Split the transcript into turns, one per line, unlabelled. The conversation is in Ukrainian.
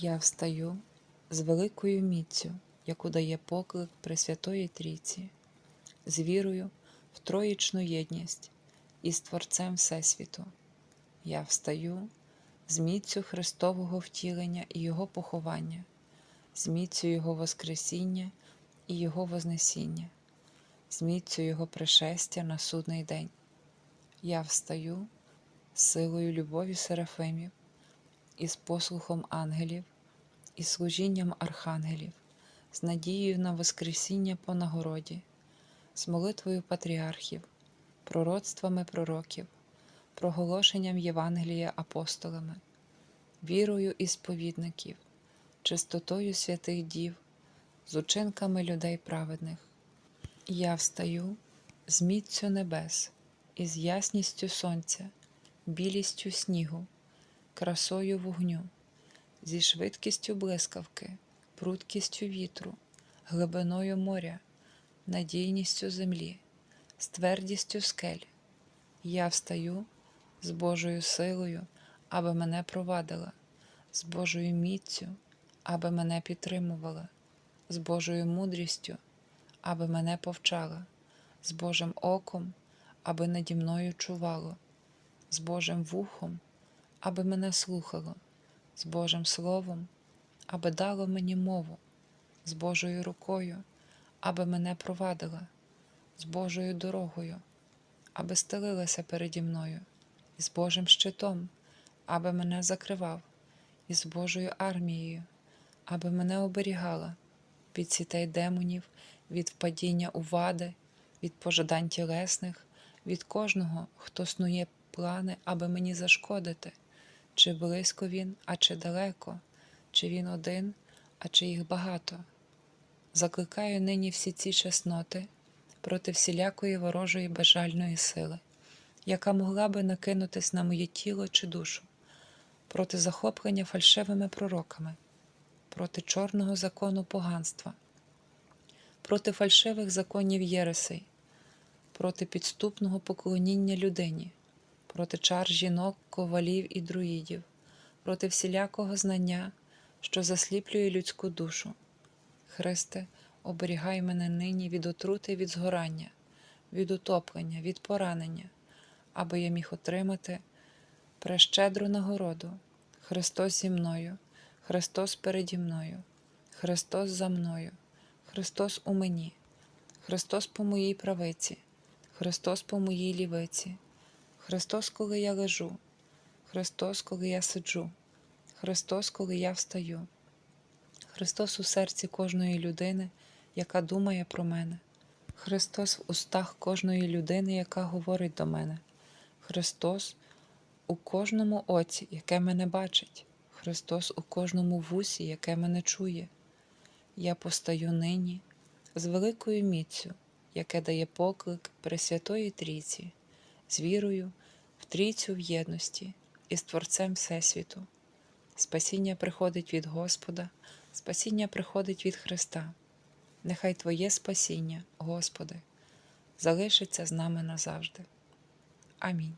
Я встаю з великою міцю, яку дає поклик Пресвятої Трійці, з вірою в троїчну єдність із Творцем Всесвіту. Я встаю з міцю Христового втілення і Його поховання, з міцю Його Воскресіння і Його Вознесіння, з міцю Його пришестя на судний день. Я встаю з силою любові Серафимів, із послухом ангелів, із служінням архангелів, з надією на Воскресіння по нагороді, з молитвою патріархів, пророцтвами пророків, проголошенням Євангелія апостолами, вірою і сповідників, чистотою святих дів, з учинками людей праведних. Я встаю з міцю небес, із ясністю сонця, білістю снігу, красою вогню, зі швидкістю блискавки, прудкістю вітру, глибиною моря, надійністю землі, з твердістю скель. Я встаю з Божою силою, аби мене провадила, з Божою міцю, аби мене підтримувала, з Божою мудрістю, аби мене повчала, з Божим оком, аби наді мною чувало, з Божим вухом, аби мене слухало, з Божим Словом, аби дало мені мову, з Божою рукою, аби мене провадила, з Божою дорогою, аби стелилася переді мною, і з Божим щитом, аби мене закривав, і з Божою армією, аби мене оберігала від сітей демонів, від впадіння у вади, від пожадань тілесних, від кожного, хто снує плани, аби мені зашкодити, чи близько він, а чи далеко, чи він один, а чи їх багато. Закликаю нині всі ці чесноти проти всілякої ворожої безжальної сили, яка могла би накинутись на моє тіло чи душу, проти захоплення фальшивими пророками, проти чорного закону поганства, проти фальшивих законів Єресей, проти підступного поклоніння людині, проти чар жінок, ковалів і друїдів, проти всілякого знання, що засліплює людську душу. Христе, оберігай мене нині від отрути, від згорання, від утоплення, від поранення, аби я міг отримати прещедру нагороду. Христос зі мною, Христос переді мною, Христос за мною, Христос у мені, Христос по моїй правиці, Христос по моїй лівиці, Христос, коли я лежу, Христос, коли я сиджу, Христос, коли я встаю. Христос у серці кожної людини, яка думає про мене, Христос в устах кожної людини, яка говорить до мене, Христос у кожному оці, яке мене бачить, Христос у кожному вусі, яке мене чує. Я постаю нині з великою міцю, яке дає поклик Пресвятої Трійці, з вірою в Трійцю в єдності і з Творцем Всесвіту. Спасіння приходить від Господа, спасіння приходить від Христа. Нехай Твоє спасіння, Господи, залишиться з нами назавжди. Амінь.